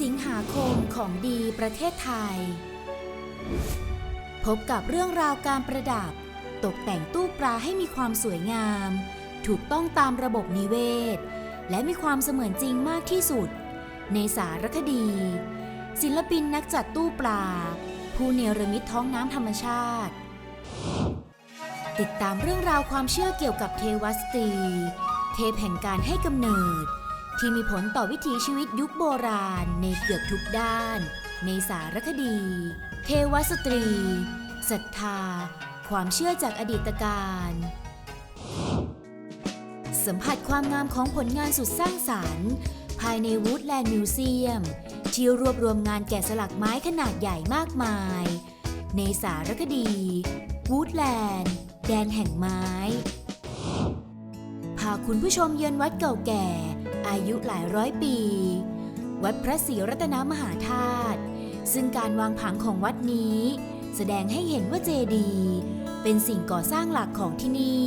สิงหาคมของดีประเทศไทย พบกับเรื่องราวการประดับ ตกแต่งตู้ปลาให้มีความสวยงาม ถูกต้องตามระบบนิเวศ และมีความเสมือนจริงมากที่สุด ในสารคดี ศิลปินนักจัดตู้ปลา ผู้เนรมิตท้องน้ำธรรมชาติ ติดตามเรื่องราวความเชื่อเกี่ยวกับเทวสตรี เทพแห่งการให้กำเนิด ที่มีผลต่อวิถีชีวิตยุคโบราณในเกือบทุกด้าน ในสารคดี เทวสตรีศรัทธา ความเชื่อจากอดีตการสัมผัสความงามของผลงานสุดสร้างสรรค์ ภายในวูดแลนด์มิวเซียมที่รวบรวมงานแกะสลักไม้ขนาดใหญ่มากมาย ในสารคดีวูดแลนด์แดนแห่งไม้ พาคุณผู้ชมเยือนวัดเก่าแก่ อายุหลายร้อยปี วัดพระศรีรัตนมหาธาตุ ซึ่งการวางผังของวัดนี้ แสดงให้เห็นว่าเจดีย์เป็นสิ่งก่อสร้างหลักของที่นี่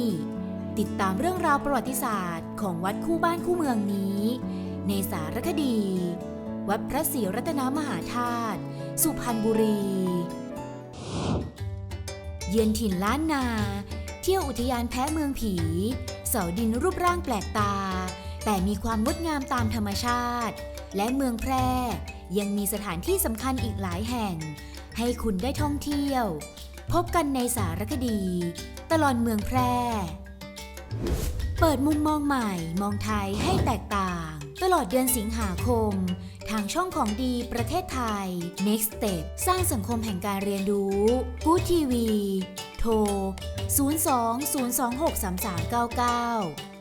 ติดตามเรื่องราวประวัติศาสตร์ของวัดคู่บ้านคู่เมืองนี้ ในสารคดี วัดพระศรีรัตนมหาธาตุ สุพรรณบุรี เยือนถิ่นล้านนา เที่ยวอุทยานแพะเมืองผี เสาดินรูปร่างแปลกตา แต่มีความงดงามตามธรรมชาติ และเมืองแพร่ยังมีสถานที่สำคัญอีกหลายแห่ง ให้คุณได้ท่องเที่ยว พบกันในสารคดี ตลอดเมืองแพร่ เปิดมุมมองใหม่มองไทยให้แตกต่าง ตลอดเดือนสิงหาคม ทางช่องของดีประเทศไทย Next Step สร้างสังคมแห่งการเรียนรู้ Good TV โทร 02 026 3399